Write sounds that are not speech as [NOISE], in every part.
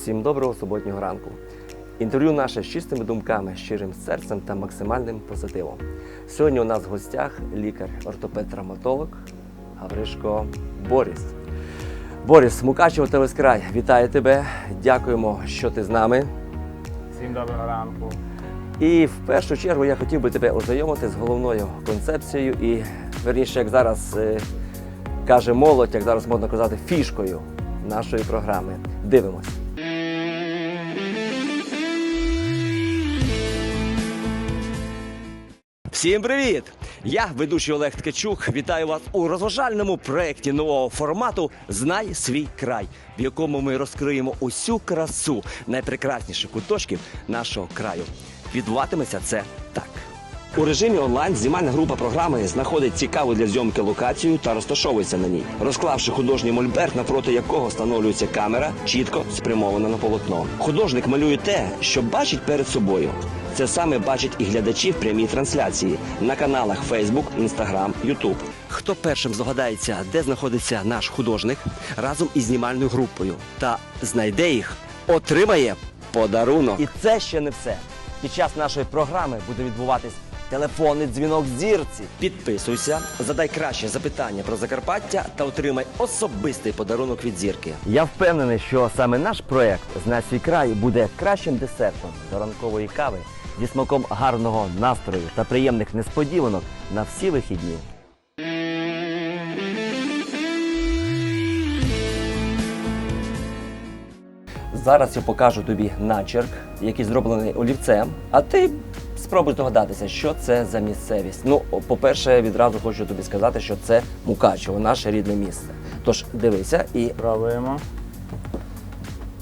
Всім доброго суботнього ранку. Інтерв'ю наше з чистими думками, щирим серцем та максимальним позитивом. Сьогодні у нас в гостях лікар-ортопед-травматолог Гавришко Борис. Борис, Мукачево Телескрай, вітаю тебе. Дякуємо, що ти з нами. Всім доброго ранку. І в першу чергу я хотів би тебе ознайомити з головною концепцією і, верніше, як зараз е, каже молодь, як зараз можна казати, фішкою нашої програми. Дивимось. Всім привіт! Я ведучий Олег Ткачук. Вітаю вас у розважальному проєкті нового формату Знай свій край, в якому ми розкриємо усю красу найпрекрасніших куточків нашого краю. Відбуватиметься це так. У режимі онлайн знімальна група програми знаходить цікаву для зйомки локацію та розташовується на ній, розклавши художній мольберт, навпроти якого встановлюється камера, чітко спрямована на полотно. Художник малює те, що бачить перед собою. Це саме бачать і глядачі в прямій трансляції на каналах Facebook, Instagram, YouTube. Хто першим здогадається, де знаходиться наш художник разом із знімальною групою та знайде їх, отримає подарунок. І це ще не все. Під час нашої програми буде відбуватись телефонний дзвінок зірці. Підписуйся, задай краще запитання про Закарпаття та отримай особистий подарунок від зірки. Я впевнений, що саме наш проект «Знай свій край буде кращим десертом до ранкової кави зі смаком гарного настрою та приємних несподіванок на всі вихідні. Зараз я покажу тобі начерк, який зроблений олівцем, а ти спробуй здогадатися, що це за місцевість. Ну, по-перше, відразу хочу тобі сказати, що це Мукачево, наше рідне місце. Тож дивися і Пробуємо.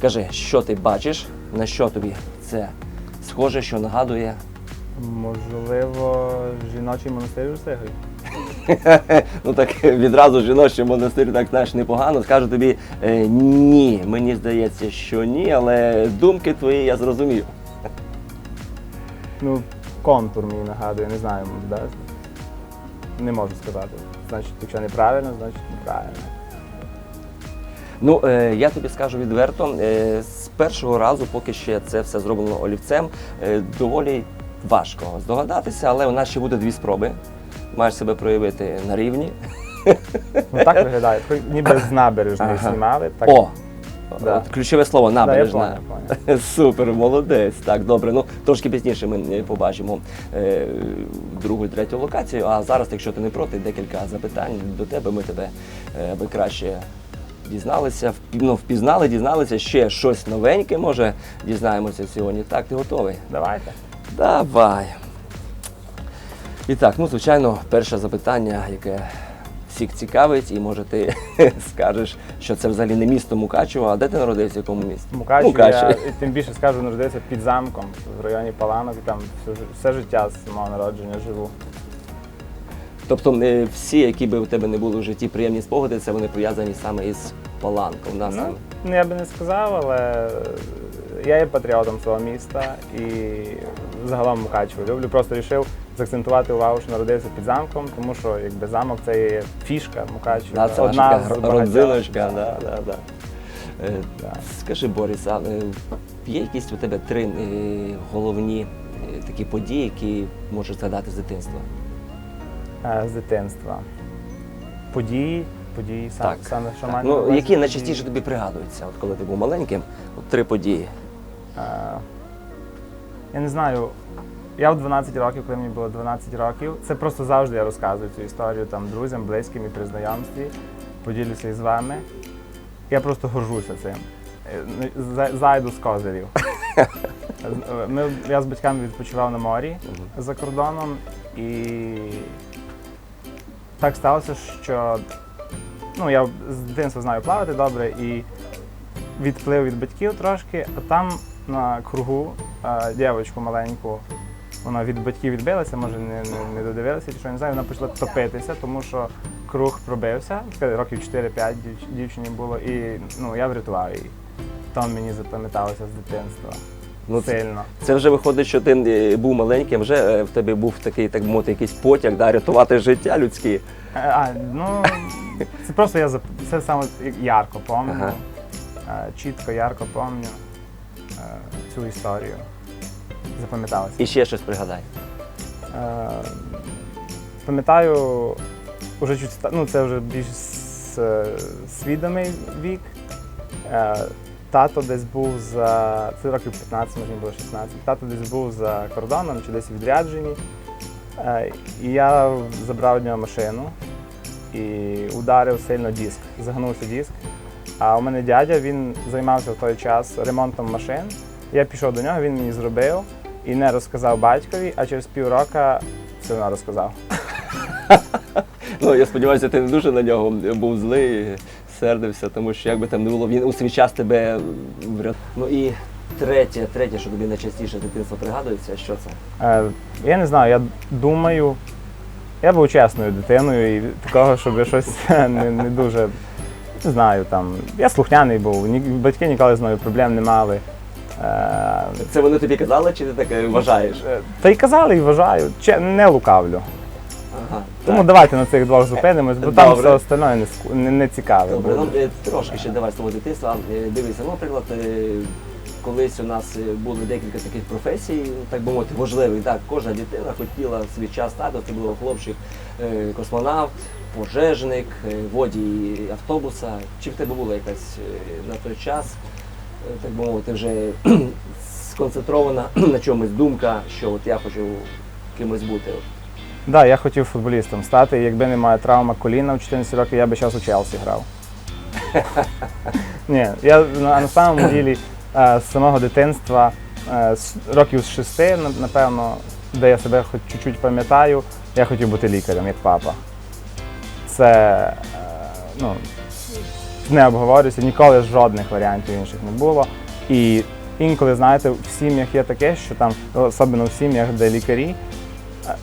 кажи, що ти бачиш, на що тобі це схоже, що нагадує. Можливо, жіночий монастир у Сигові. [LAUGHS] ну так відразу жіночий монастир так знаєш непогано. Скажу тобі е, ні. Мені здається, що ні, але думки твої я зрозумів. Ну, контур мені нагадує, не знаю, да? не можу сказати. Значить, якщо неправильно, значить неправильно. Ну, е, я тобі скажу відверто, е, з першого разу, поки ще це все зроблено олівцем, е, доволі важко здогадатися, але у нас ще буде дві спроби. Маєш себе проявити на рівні. Ну так виглядає. Ніби з набережної Ага. знімали. Так. О! Да. От ключове слово набережна. Да, я понял, [LAUGHS] Супер, молодець. Так, добре. Ну трошки пізніше ми е, побачимо е, другу і третю локацію. А зараз, якщо ти не проти, декілька запитань до тебе. Ми тебе е, краще дізналися, ну, впізнали, дізналися ще щось новеньке. Може, дізнаємося сьогодні. Так, ти готовий? Давайте. Давай. І так, ну звичайно, перше запитання, яке всіх цікавить, і може ти [LAUGHS] скажеш, що це взагалі не місто Мукачево, а де ти народився, в якому місті? Мукачеві, Мукачеві. я тим більше скажу, народився під замком в районі Паланок, і там все, все життя з мого народження живу. Тобто е, всі, які би у тебе не були в житті приємні спогади, це вони пов'язані саме із Паланком. У нас Ну, там ну, я би не сказав, але я є патріотом свого міста і загалом Мукачево люблю. Просто вирішив заакцентувати увагу, що народився під замком, тому що якби замок це є фішка Мукачева. да, це одна з родзиночка. Да, да, да. Е, Да. Скажи, Борис, а е, є якісь у тебе три е, головні е, такі події, які можеш згадати з дитинства? З дитинства. Події, події сам, Так. саме що Так. Ну, які найчастіше тобі пригадуються, от коли ти був маленьким, от три події. Е, Я не знаю. Я в 12 років, коли мені було 12 років, це просто завжди я розказую цю історію там друзям, близьким і при знайомстві. Поділюся із вами. Я просто горжуся цим. Е, ну, за- Зайду з козирів. [LAUGHS] Ми, я з батьками відпочивав на морі за кордоном і так сталося, що ну, я з дитинства знаю плавати добре і відплив від батьків трошки, а там на кругу дівчинку маленьку, вона від батьків відбилася, може не, не, не додивилася, чи що не знаю, вона почала топитися, тому що круг пробився, років 4-5 дівчині було, і ну, я врятував її. Там мені запам'яталося з дитинства. Ну, Сильно. це вже виходить, що ти е, був маленьким, вже е, в тебе був такий, так мовити, якийсь потяг, да, рятувати життя людське. Е, А, ну, це просто я це саме ярко пам'ятаю. Ага. Чітко, ярко пам'ятаю. Цю історію. Запам'яталася. І ще щось пригадай. Е, Пам'ятаю, уже чуть ну, це вже більш е, свідомий вік. Е, Тато десь був за це років 15, може було 16. Тато десь був за кордоном чи десь у відрядженні. Е, І я забрав від нього машину і ударив сильно диск. Загнувся диск. А у мене дядя він займався в той час ремонтом машин. Я пішов до нього, він мені зробив і не розказав батькові, а через півроку все одно розказав. [LAUGHS] Ну, я сподіваюся, ти не дуже на нього був злий, сердився, тому що як би там не було, він у свій час тебе врятував. Ну і третє, третє, що тобі найчастіше дитинство пригадується, що це? Е, Я не знаю, я думаю, я був чесною дитиною і такого, щоб щось [LAUGHS] не, не дуже не знаю там. Я слухняний був, ні, батьки ніколи з мною проблем не мали. Е, Це вони тобі казали, чи ти таке вважаєш? е, Та й казали, і вважаю, Че- не лукавлю. Ага. Тому так. давайте на цих двох зупинимось, бо там Добре. все остальне не, ску- не, не цікаве. Добре, буде. ну е, трошки ще давай з того дитинства. Е, Дивися, ну, наприклад, е, колись у нас е, було декілька таких професій, так би мовити, важливих. Так, кожна дитина хотіла в свій час стати. Це було хлопчик е, космонавт, пожежник, е, водій автобуса. Чи в тебе була якась е, на той час, е, так би мовити, вже [CLEARS THROAT] сконцентрована [CLEARS THROAT] на чомусь думка, що от я хочу кимось бути. Да, я хотів футболістом стати. Якби не моя травма коліна в 14 років, я би зараз у Челсі грав. [LAUGHS] Ні, я на, на самому ділі з самого дитинства, з років з шести, напевно, де я себе хоч чуть-чуть пам'ятаю, я хотів бути лікарем, як папа. Це е, ну, не обговорюється, ніколи жодних варіантів інших не було. І інколи, знаєте, в сім'ях є таке, що там, особливо в сім'ях, де лікарі,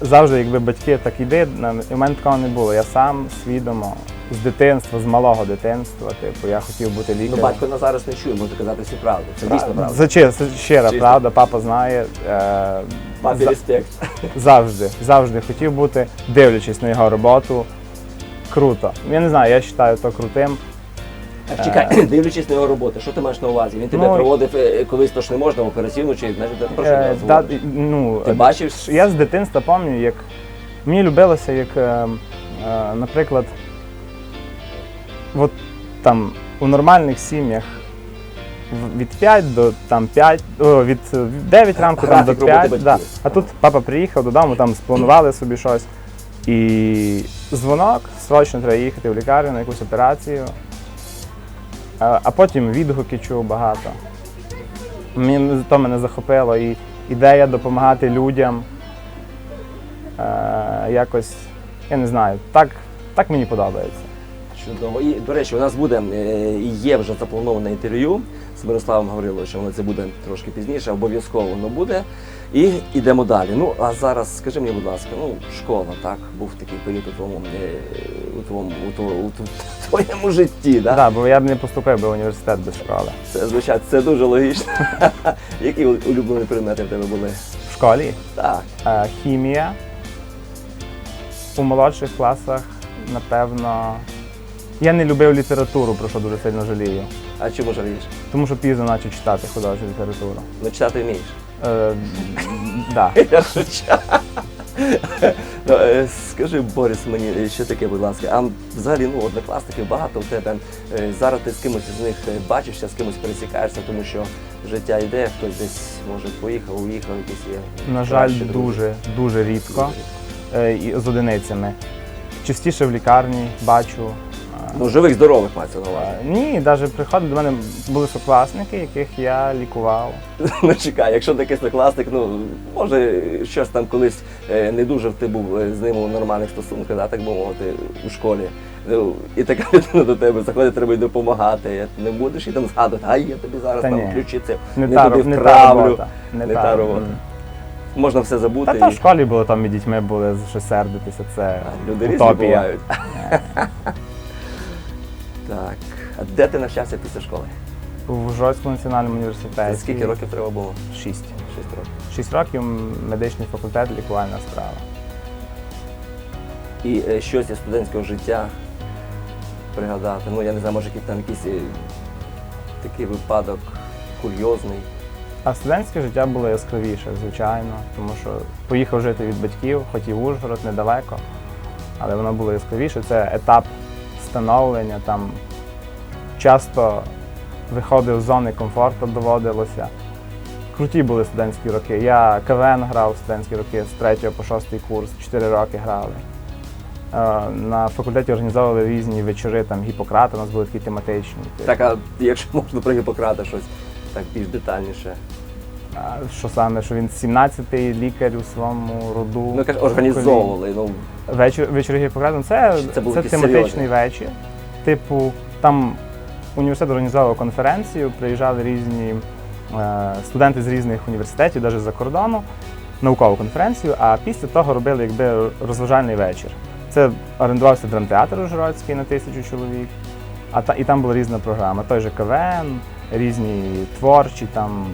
завжди, якби батьки так на- і в мене такого не було. Я сам свідомо з дитинства, з малого дитинства, типу, я хотів бути Ну, батько нас зараз не чує, можна казати всю правду. Це дійсно правда. Це, це щира Чисто. правда, папа знає. Е, Папі за- респект. [LAUGHS] завжди, завжди хотів бути, дивлячись на його роботу. Круто. Я не знаю, я вважаю то крутим. Так, чекай, дивлячись на його роботу, що ти маєш на увазі? Він тебе Ну, проводив е, колись то ж не можна в операційну чи знаєш, про що Е, да, говориш? ну, Ти е, бачив? Я з дитинства пам'ятаю, як мені любилося, як, е, е, наприклад, от там у нормальних сім'ях в- від 5 до там 5, о, від е, 9 ранку там, до Графік роботи 5. Да. батьків. А тут папа приїхав додому, там спланували собі щось. І дзвонок, срочно треба їхати в лікарню на якусь операцію. А, а потім відгуки чув багато. Мені то мене захопило. І ідея допомагати людям. Е, якось, я не знаю, так, так мені подобається. Чудово. І, до речі, у нас буде е, і є вже заплановане інтерв'ю з Мирославом Гавриловичем, але це буде трошки пізніше, обов'язково воно буде. І йдемо далі. Ну, а зараз скажи мені, будь ласка, ну, школа, так, був такий період у твоєму, е, у твоєму, у тво- у [LAUGHS] твоєму житті, Так, да? да, бо я б не поступив би в університет без школи. Це звичайно, це дуже логічно. [LAUGHS] Які улюблені предмети в тебе були? В школі Так. е, хімія. У молодших класах, напевно. Я не любив літературу, про що дуже сильно жалію. А чому жалієш? Тому що пізно почав читати художню літературу. Ну, читати вмієш. Е, да. Я шучу. Ну, е, Скажи, Борис, мені ще таке, будь ласка. А взагалі, ну, однокласників багато у тебе. Е, Зараз ти з кимось з них е, бачишся, з кимось пересікаєшся, тому що життя йде, хтось десь може поїхав, уїхав, якісь є. На жаль, кращі друзі. дуже, дуже рідко. Е, і з одиницями. Частіше в лікарні бачу. Ну, живих, здорових мається на увазі. Е, Ні, навіть приходили до мене були сокласники, яких я лікував. [LAUGHS] Ну чекай, якщо такий однокласник, ну може щось там колись е, не дуже ти був е, з ним у нормальних стосунках, да, так би мовити, у школі. Ну, і така [LAUGHS] людина до тебе заходить, треба й допомагати. Не будеш і там згадувати, ай, я тобі зараз Та там ні. ключі це Не, не та, туди ро- не та вправлю. робота. Не, та, та робота. М. Можна все забути. Та то в і- школі було там і дітьми були, що сердитися, це А, Люди різні утопія. бувають. [LAUGHS] так. А де ти навчався після школи? В Ужгородському національному університеті. Скільки років треба було? Шість. Шість років. Шість років медичний факультет, лікувальна справа. І е, щось із студентського життя пригадати. Ну, я не знаю, може який там якийсь е, такий випадок курйозний. А студентське життя було яскравіше, звичайно, тому що поїхав жити від батьків, хоч і в Ужгород недалеко, але воно було яскравіше. Це етап становлення, там часто виходив з зони комфорту, доводилося. Круті були студентські роки. Я КВН грав студентські роки з 3 по 6 курс, 4 роки грали. Е, На факультеті організовували різні вечори, там Гіппократа, у нас були такі тематичні. Так, а якщо можна про Гіппократа щось так більш детальніше. Що саме, що він 17-й лікар у своєму роду. Ну, каже, організовували. Ну, Вечір, вечір Гіппократа, ну, це, це це тематичний серйозний? вечір. Типу, там університет організовував конференцію, приїжджали різні е, студенти з різних університетів, навіть за кордону, наукову конференцію, а після того робили якби розважальний вечір. Це орендувався драмтеатр Ужгородський на тисячу чоловік, а та, і там була різна програма. Той же КВН, різні творчі, там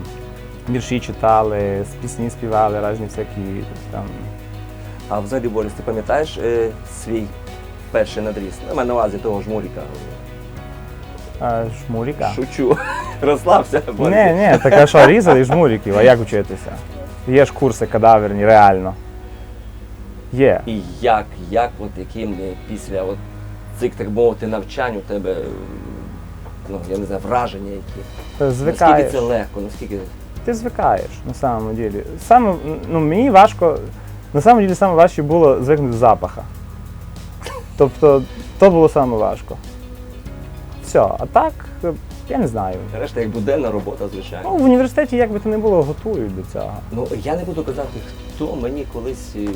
вірші читали, пісні співали, різні всякі там. а взагалі, Борис, ти пам'ятаєш е, свій перший надріз? Ну, маю на увазі того жмуріка. е, Шмуріка. Шучу. [LAUGHS] Розслабся, Борис. Ні, ні, така що різали жмуриків, а як вчитися? Є ж курси кадаверні, реально. Є. І як, як, от яким е, після от цих, так мовити, навчань у тебе, е, ну, я не знаю, враження які. Наскільки звикаєш. це легко, наскільки. Ти звикаєш на самому ділі. Саме, ну, мені важко, на самому ділі саме важче було звикнути до запаха. Тобто, то було саме важко. Все, а так, я не знаю. Решта як буденна робота, звичайно. Ну, в університеті, як би то не було, готують до цього. Ну я не буду казати, хто мені колись. е,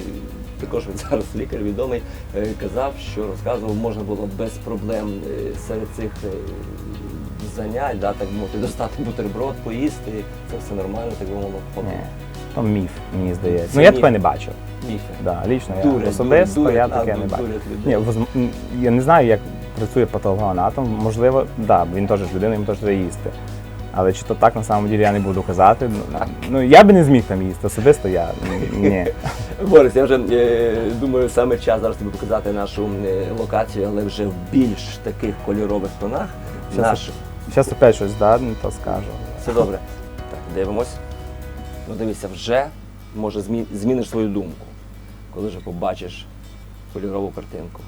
Також він [LAUGHS] зараз лікар відомий, е, казав, що розказував, можна було без проблем е, серед цих занять, да, так мовити, достати бутерброд, поїсти. Це все нормально, так би мовити. Ні. То міф, мені здається. Це Ну я міф. таке не бачив. Міфи. Да, лічно я Дурять, особисто дурять, я таке нас, не бачив. дурять людей. Ні, воз- я не знаю, як працює патологоанатом. Можливо, да, він теж ж людина, йому теж треба їсти. Але чи то так на самом ділі я не буду казати. Ну, Ну я би не зміг там їсти. Особисто я ні. [LAUGHS] Борис, я вже е, думаю, саме час зараз тобі показати нашу е, локацію, але вже в більш таких кольорових тонах. Щас Наш... Зараз опять щось да, не то скажу. Все добре. Так, дивимось. Ну дивися, вже може змі... зміниш свою думку, коли вже побачиш кольорову картинку.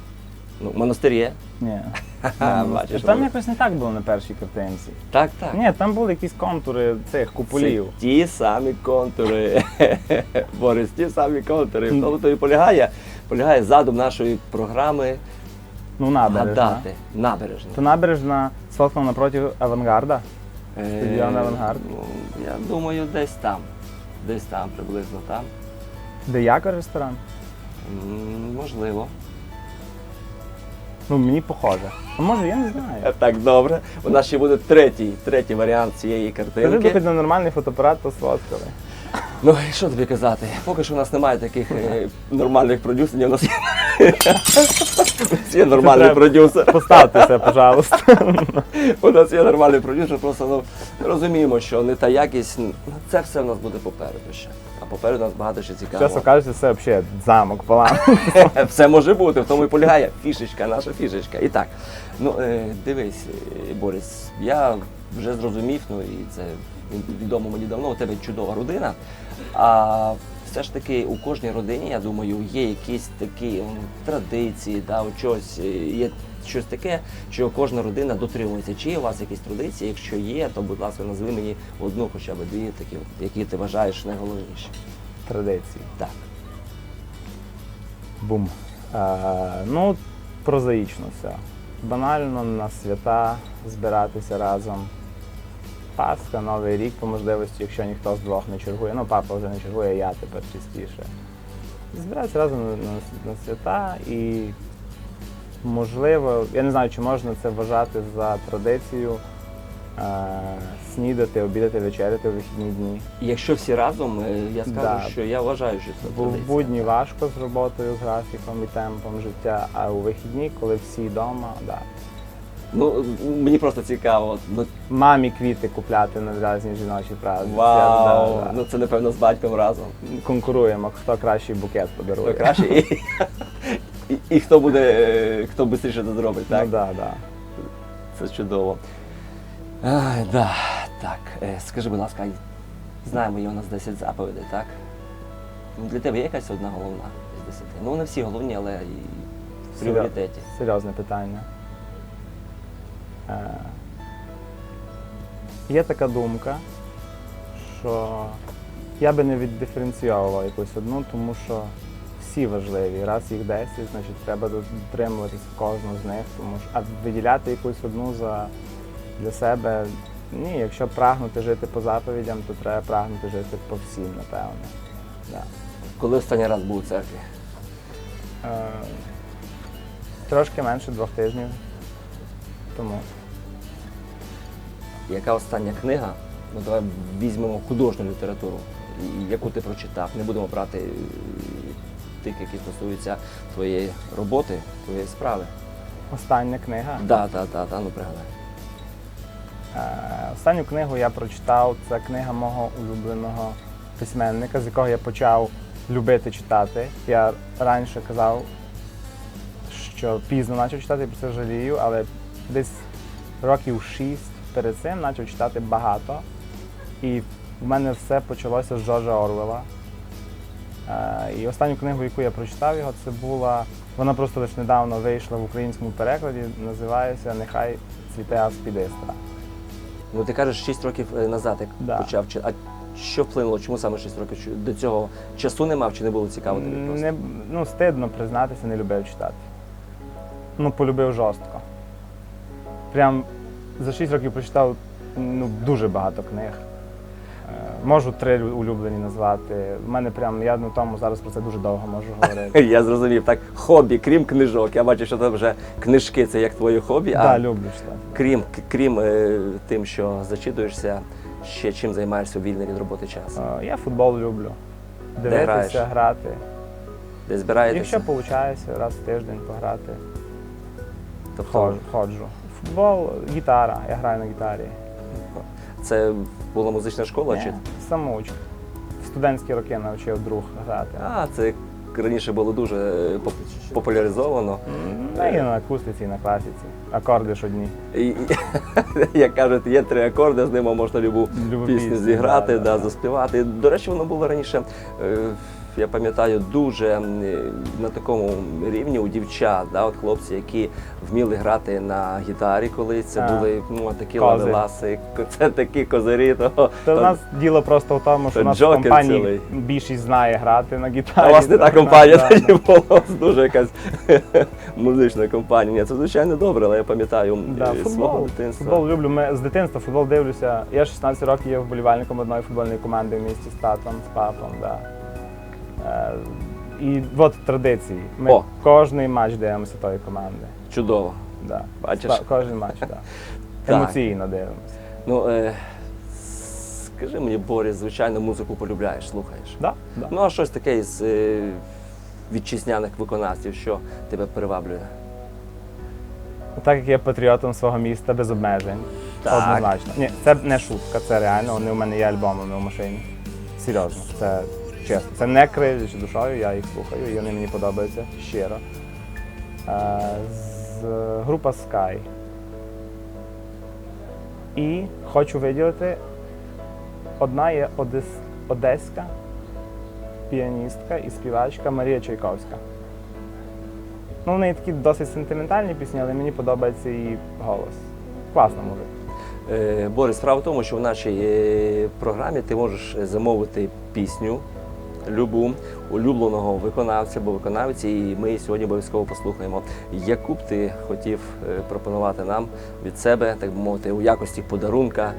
Ну, монастир є. Ні. [LAUGHS] Ха-ха, бачиш, там ну. якось не так було на першій картинці. Так, так. Ні, там були якісь контури цих куполів. Це ті самі контури. [LAUGHS] Борис, ті самі контури. В тому то і полягає, полягає задум нашої програми Ну, набережна. гадати. Набережна. То набережна сфоткана напроти авангарда. Е, Стадіон «Авангард». ну, Я думаю, десь там. Десь там, приблизно там. Де якор ресторан? М, Можливо. Ну, мені похоже. А може, я не знаю. Е, Так, добре. У нас ще буде третій, третій варіант цієї Скажи, картинки. хоч на нормальний фотоапарат то сфоткали. Ну, і що тобі казати? Поки що у нас немає таких е, нормальних продюсерів. [LAUGHS] У нас є, у нас є нормальний Треба. продюсер. Поставтеся, пожалуйста. [LAUGHS] У нас є нормальний продюсер, просто ну, ми розуміємо, що не та якість, ну, це все в нас буде попереду ще. А попереду у нас багато ще Чесно цікавого. кажучи, це взагалі замок палам. [LAUGHS] Все може бути, в тому і полягає фішечка, наша фішечка. І так, ну е, дивись, е, Борис, я вже зрозумів, ну і це відомо мені давно, у тебе чудова родина. А все ж таки у кожній родині, я думаю, є якісь такі традиції, да, щось, е, є щось таке, що кожна родина дотримується. Чи є у вас якісь традиції? Якщо є, то будь ласка, назви мені одну хоча б дві такі, які ти вважаєш найголовніші. Традиції. Так. Бум. Е, ну, прозаїчно все. Банально на свята збиратися разом. Пасха, Новий рік по можливості, якщо ніхто з двох не чергує. Ну, папа вже не чергує, я тепер частіше. Збиратися разом на, на, на свята і можливо, я не знаю, чи можна це вважати за традицію. Е, снідати, обідати, вечеряти у вихідні дні. Якщо всі разом, е, я скажу, Да. що я вважаю, що це Бо в будні важко з роботою, з графіком і темпом життя, а у вихідні, коли всі вдома, да. Ну мені просто цікаво. Ну, Мамі квіти купляти на різні жіночі праздники. вау! Да, да. Ну це напевно з батьком разом. Конкуруємо, хто кращий букет Хто подарує. краще і, і, і хто буде, е, хто швидше це зробить, так? Ну, да, да. Це чудово. Ай, да. Так, е, скажи, будь ласка, Знаємо, є у нас 10 заповідей, так? Ну, Для тебе є якась одна головна з 10? Ну, вони всі головні, але і в пріоритеті. Серйозне питання. Е, є така думка, що я би не віддиференціював якусь одну, тому що всі важливі. Раз їх 10, значить треба дотримуватися кожного з них. Тому що, а виділяти якусь одну за, для себе. Ні, якщо прагнути жити по заповідям, то треба прагнути жити по всім, напевно. Да. Коли останній раз був у церкві? Е, трошки менше двох тижнів тому. Яка остання книга? Ну, давай візьмемо художню літературу, яку ти прочитав. Не будемо брати е, тих, які стосуються твоєї роботи, твоєї справи. Остання книга. Так, так, так, та, ну пригадай. Е, Останню книгу я прочитав. Це книга мого улюбленого письменника, з якого я почав любити читати. Я раніше казав, що пізно почав читати, про це жалію, але десь років шість перед цим почав читати багато. І в мене все почалося з Джорджа Орвела. Е, І останню книгу, яку я прочитав його, це була. Вона просто лише недавно вийшла в українському перекладі, називається Нехай цвіте аспідистра. Ну ти кажеш 6 років е, назад, як Да. почав А що вплинуло? Чому саме 6 років? До цього часу не мав чи не було цікаво тобі просто? Не, ну, стидно признатися, не любив читати. Ну, полюбив жорстко. Прям за 6 років прочитав ну, дуже багато книг. Е, Можу три улюблені назвати. У мене прям, я на тому зараз про це дуже довго можу [LAUGHS] говорити. Я зрозумів, так хобі, крім книжок. Я бачу, що це вже книжки це як твоє хобі. Так, да, люблю читати. крім, крім е, тим, що зачитуєшся, ще чим займаєшся у вільний від роботи час? Е, Я футбол люблю. граєш? Дивитися, грати. Де збираєтеся? Якщо виходить, раз в тиждень пограти, тобто, ходжу. Футбол, гітара, я граю на гітарі. це була музична школа? Чи? Ні, Самоуч. В студентські роки навчив друг грати. А, це раніше було дуже е, популяризовано. Ну, і на акустиці, і на класиці. Акорди ж одні. І, [LAUGHS] як кажуть, є три акорди, з ними можна любу Любу пісню зіграти, да, да, да, да. заспівати. До речі, воно було раніше, е, я пам'ятаю, дуже на такому рівні у дівчат, да, от хлопці, які вміли грати на гітарі колись. Це А. були ну, такі Кози. лавеласи, це такі козирі. То, То то- в нас діло просто в тому, що в нас в компанії цілий. більшість знає грати на А гітарі. у вас не та компанія [LAUGHS] да, тоді да. була, у вас дуже якась [LAUGHS] музична компанія. Ні, Це звичайно добре, але я пам'ятаю Да, е, свого футбол. дитинства. Футбол люблю. Ми з дитинства футбол дивлюся. Я 16 років є вболівальником одної футбольної команди в місті з татом, з папом. Да. Е, і от традиції. Ми О. кожний матч дивимося тої команди. Чудово. Да. Бачиш? Кожен матч, да. [LAUGHS] Так. Емоційно дивимося. Ну, е, скажи мені, Борис, звичайно, музику полюбляєш, слухаєш. Да? Да. Ну, а щось таке із е, вітчизняних виконавців, що тебе приваблює? Так як я патріотом свого міста без обмежень. Так. Однозначно. Ні, це не шутка, це реально. Вони у мене є альбомами в машині. Серйозно, це чесно. Це не кривлячи душою, я їх слухаю, і вони мені подобаються щиро. Е, з, група Sky. І хочу виділити, одна є одес, одеська піаністка і співачка Марія Чайковська. Ну, в неї такі досить сентиментальні пісні, але мені подобається її голос. Класна музика. Е, Борис, справа в тому, що в нашій е, програмі ти можеш замовити пісню любу улюбленого виконавця або виконавці, і ми сьогодні обов'язково послухаємо. Яку б ти хотів е, пропонувати нам від себе, так би мовити, у якості подарунка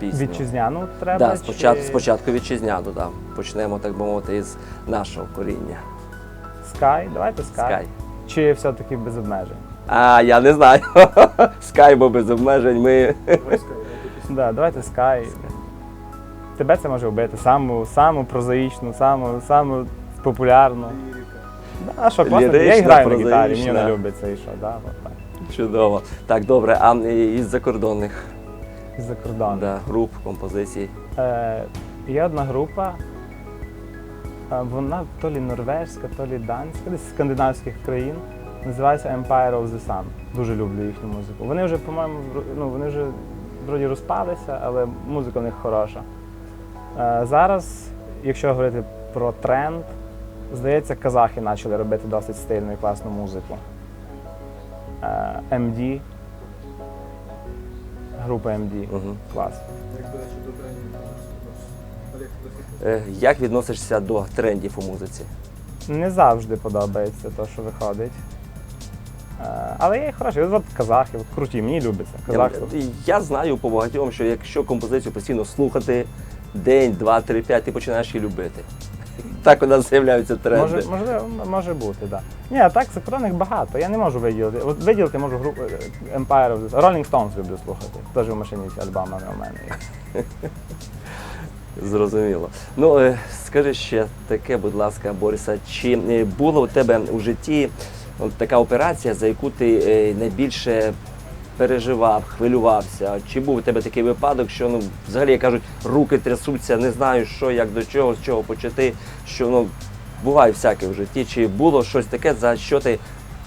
пісню? Вітчизняну треба. Да, спочатку, чи... спочатку вітчизняну, да. почнемо, так би мовити, із нашого коріння. Sky, давайте Sky. Sky. Чи все-таки без обмежень? А, я не знаю. [LAUGHS] Sky, бо без обмежень ми. Да, давайте Sky. Тебе це може вбити. Саму, саму прозаїчну, саму, саму популярну. А що класно, я Лірична, і граю на гітарі, мені не любиться і що, да, от так. Чудово. Так, добре, а із закордонних З-за кордону. да, груп, композицій. Е, є одна група, е, вона то лі норвежська, то лі данська, десь з скандинавських країн. Називається Empire of the Sun. Дуже люблю їхню музику. Вони вже, по-моєму, ну, вони вже вроді розпалися, але музика у них хороша. Е, Зараз, якщо говорити про тренд, здається, казахи почали робити досить стильну і класну музику. Е, MD, група MD, Мгм. клас. Як до речі, до тренів Е, Як відносишся до трендів у музиці? Не завжди подобається те, що виходить. Е, Але є і хороші. От казахи, от круті, мені любиться. Казахство. Я, я знаю по багатьом, що якщо композицію постійно слухати день, два, три, п'ять, ти починаєш її любити. Так у нас з'являються тренди. Може, можливо, може бути, так. Да. Ні, а так синхронних багато. Я не можу виділити. От виділити можу групу е, Empire of the Rolling Stones люблю слухати. Теж в машині ці альбоми у мене. є. [LAUGHS] Зрозуміло. Ну е, скажи ще таке, будь ласка, Бориса, чи е, була у тебе у житті от така операція, за яку ти найбільше переживав, хвилювався? Чи був у тебе такий випадок, що ну взагалі як кажуть, руки трясуться, не знаю, що, як до чого, з чого почати? Що ну буває всяке в житті? Чи було щось таке, за що ти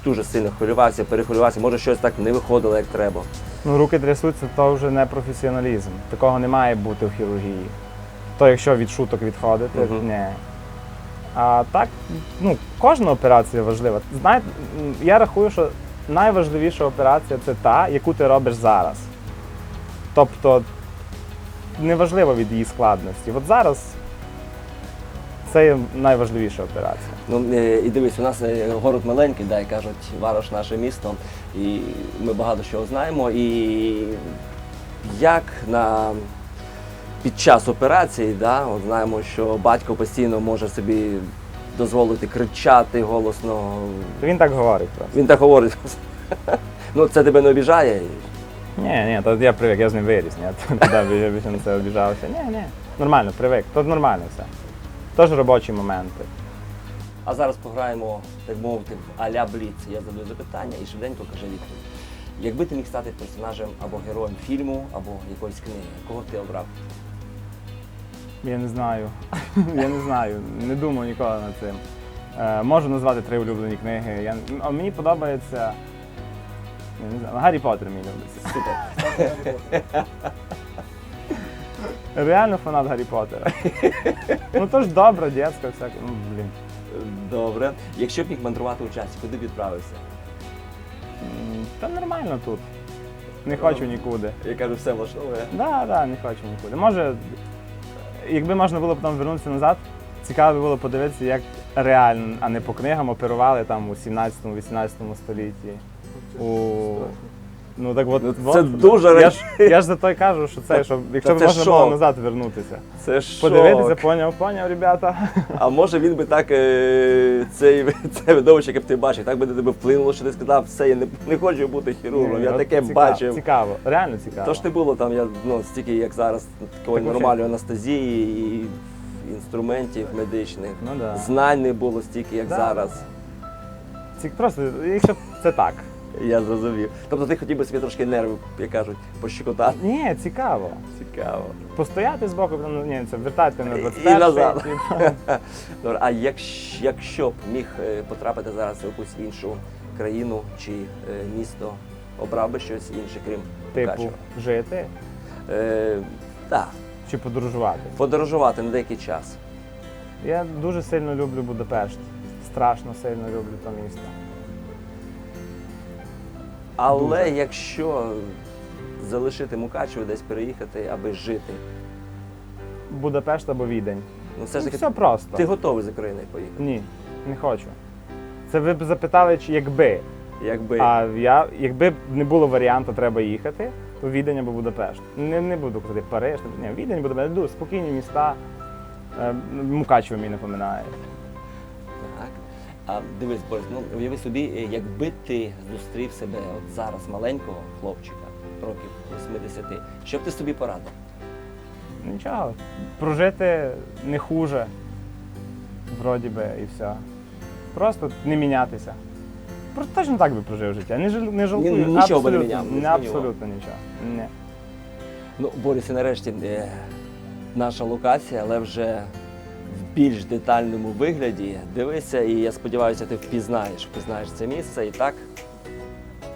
дуже сильно хвилювався, перехвилювався? Може, щось так не виходило, як треба? Ну, руки трясуться, то вже не професіоналізм. Такого не має бути в хірургії. То якщо від шуток відходити, Мгм. ні. А так, ну, кожна операція важлива. Знаєте, я рахую, що найважливіша операція це та, яку ти робиш зараз. Тобто, неважливо від її складності. От зараз це є найважливіша операція. Ну е, і дивись, у нас е, город маленький, да, кажуть, Варош наше місто, і ми багато чого знаємо. І як на під час операції, да, знаємо, що батько постійно може собі дозволити кричати голосно. Він так говорить просто. Він так говорить. Ну, це тебе не обіжає. Ні, ні, то я привик, я з ним виріс, ні, то туди я більше на це обіжався. Ні, ні, нормально, привик, то нормально все. Тож робочі моменти. А зараз пограємо, так мовити, аля Бліц. Я задаю запитання і швиденько каже відповідь. Якби ти міг стати персонажем або героєм фільму, або якоїсь книги, кого б ти обрав? Я не знаю. [LAUGHS] я не знаю, не думав ніколи над цим. Е, можу назвати три улюблені книги. Я, а мені подобається. Я не знаю, Гаррі Поттер мені любиться. Супер. [LAUGHS] Реально фанат Гаррі Поттера. ну то ж добре, дітська, всяке. Ну, блін. Добре. Якщо б міг мандрувати у часі, куди б відправився? М, Та нормально тут. Не хочу нікуди. Я кажу, все влаштовує. Да, да, не хочу нікуди. Може, якби можна було потім вернутися назад, цікаво було подивитися, як реально, а не по книгам оперували там у 17-18 столітті. У... Ну так от, Ну, от, дуже я ж, я ж за то й кажу, що це, що якщо б можна шок. було назад вернутися. Це ж Подивитися, поняв, поняв, ребята. А може він би так е, цей, це видовище, яке б ти бачив, так би на тебе вплинуло, що ти сказав, все, я не, не хочу бути хірургом, я таке цікаво, бачив. Цікаво, реально цікаво. Тож не було там, я ну стільки як зараз такої Так, нормальної анестезії і інструментів медичних. Ну да. Знань не було стільки, як Да. зараз. Ці- Просто, якщо це так. Я зрозумів. Тобто ти хотів би собі трошки нерви, як кажуть, пощекотати. Ні, цікаво. Цікаво. Постояти збоку, потім, ну, ні, це вертати на І- і 21 назад. типу. [LAUGHS] Добре, а якщо, якщо б міг е, потрапити зараз в якусь іншу країну чи е, місто, обрав би щось інше, крім Типу, Мукачева? жити Е, так, чи подорожувати. подорожувати на деякий час. Я дуже сильно люблю Будапешт. Страшно сильно люблю то місто. Але Дуже. якщо залишити Мукачево, десь переїхати, аби жити, Будапешт або Відень. ну все ж Ну, таки все просто. ти готовий з України поїхати. Ні, не хочу. Це ви б запитали, чи якби. Якби А я, якби б не було варіанту, треба їхати, то Відень або Будапешт. Не, не буду казати Париж. Ні, Відень, Будапешт. Спокійні міста. Е, Мукачево мені напоминає. А дивись, Борис, ну уяви собі, е, якби ти зустрів себе от зараз маленького хлопчика, років 80, що б ти собі порадив? Нічого. Прожити не хуже. Вроді би, і все. Просто не мінятися. Просто точно так би прожив життя. Не, жал, не жалкую. Ні- нічого би не абсолютно, міняв, не змінював. абсолютно нічого. Ні. Ну, Борис, і нарешті е, наша локація, але вже більш детальному вигляді. Дивися, і я сподіваюся, ти впізнаєш, впізнаєш це місце. І так.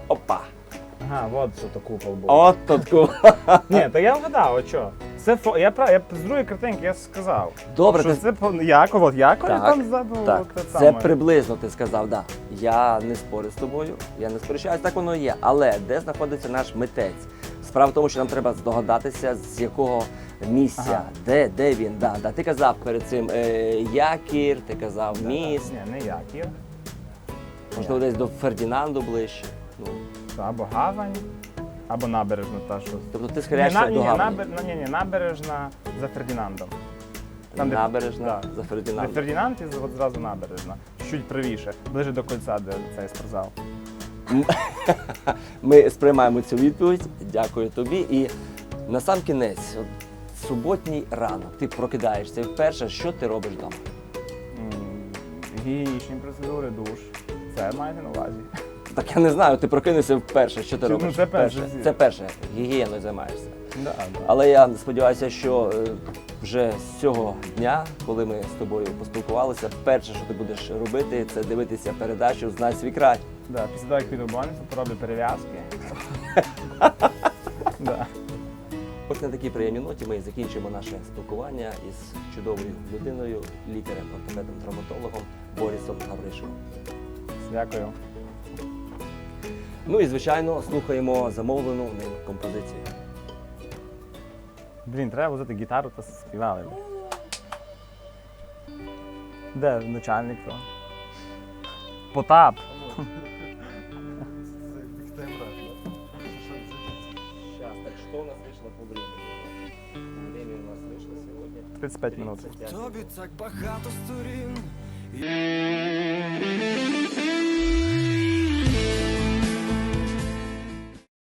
Опа! Ага, от що то купол був. От тут ку- [LAUGHS] Ні, то я вгадав, а що? Це фо... я, прав... я з другої картинки я сказав. Добре, що ти- це по- Яков, от Яков Так, там ззаду. Так, те це саме. приблизно ти сказав, да. Я не спорю з тобою, я не сперечаюсь, так воно і є. Але де знаходиться наш митець? Справа в тому, що нам треба здогадатися, з якого місця, Ага. де, де він. Да, да. Ти казав перед цим е, Якір, ти казав міст, Ні, не Яків. можливо, десь до Фердінанду ближче. Ну, Або Гавань, або набережна та що. тобто ти схиляєшся до ні, ні, Гавані. набер... ну, ні, ні, набережна за Фердінандом. Там, Набережна да. за Де Фердінандом. Фердінанд і зразу набережна. Чуть правіше, ближе до кольця, де цей спортзал. [LAUGHS] Ми сприймаємо цю відповідь. Дякую тобі. І на сам кінець, от, суботній ранок, ти прокидаєшся і вперше, що ти робиш вдома? Гігієнічні процедури, душ. Це маєте на увазі. Так я не знаю, ти прокинешся вперше, що ти Чи, робиш? це перше. Це перше, гігієною займаєшся. Але я сподіваюся, що е, вже з цього дня, коли ми з тобою поспілкувалися, перше, що ти будеш робити, це дивитися передачу Знай свій край. Да, після того, як піду в больницю, пороблю перев'язки. [LAUGHS] да. Ось на такій приємній ноті ми закінчимо наше спілкування із чудовою людиною, лікарем, ортопедом, травматологом Борисом Гавришевим. Дякую. Ну і звичайно слухаємо замовлену ним композицію. Блін, треба взяти гітару та співали. Де начальник то? Потап. Сейчас, так что у нас вышло по времени? Время у нас вышло сегодня 35 минут. Тобі так багато сторін.